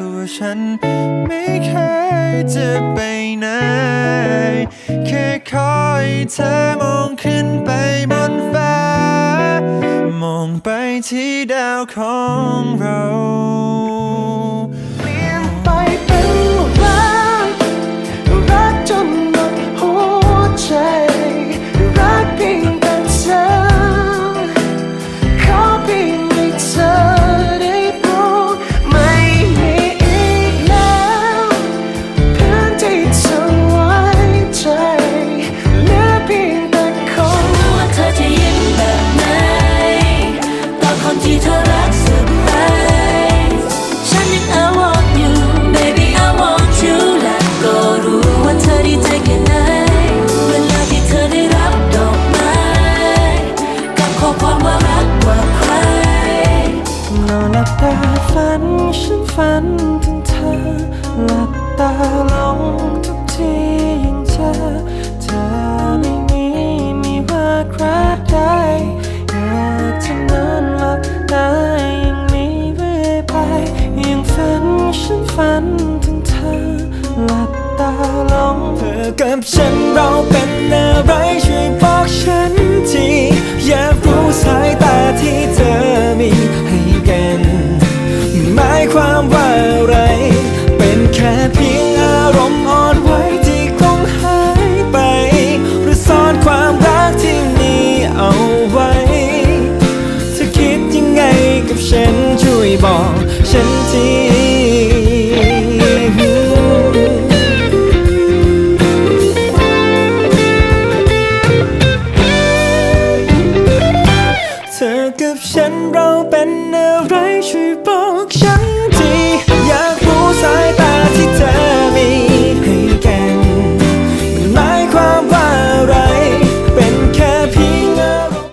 ตัวฉันไม่เคยจะไปไหน แค่คอยเธอมองขึ้นไปบนฟ้า มองไปที่ดาวของเรา ฝันถึงเธอ หลับตาลงทุกทียังเจอเธอไม่มีมีว่าใครได้อยากจะนอนหลับตายังมีเรื่อยไปยังฝันฉันฝันถึงเธอ หลับตาลงเธอกับฉันเราเป็นอะไรช่วย ความว่าอะไร เป็นแค่เพียงอารมณ์อ่อนไหวที่คงหายไป หรือซ่อนความรักที่มีเอาไว้เธอคิดยังไงกับฉันช่วยบอก ฉันทีเธอกับฉันเราเป็นอะไรช่วยบอก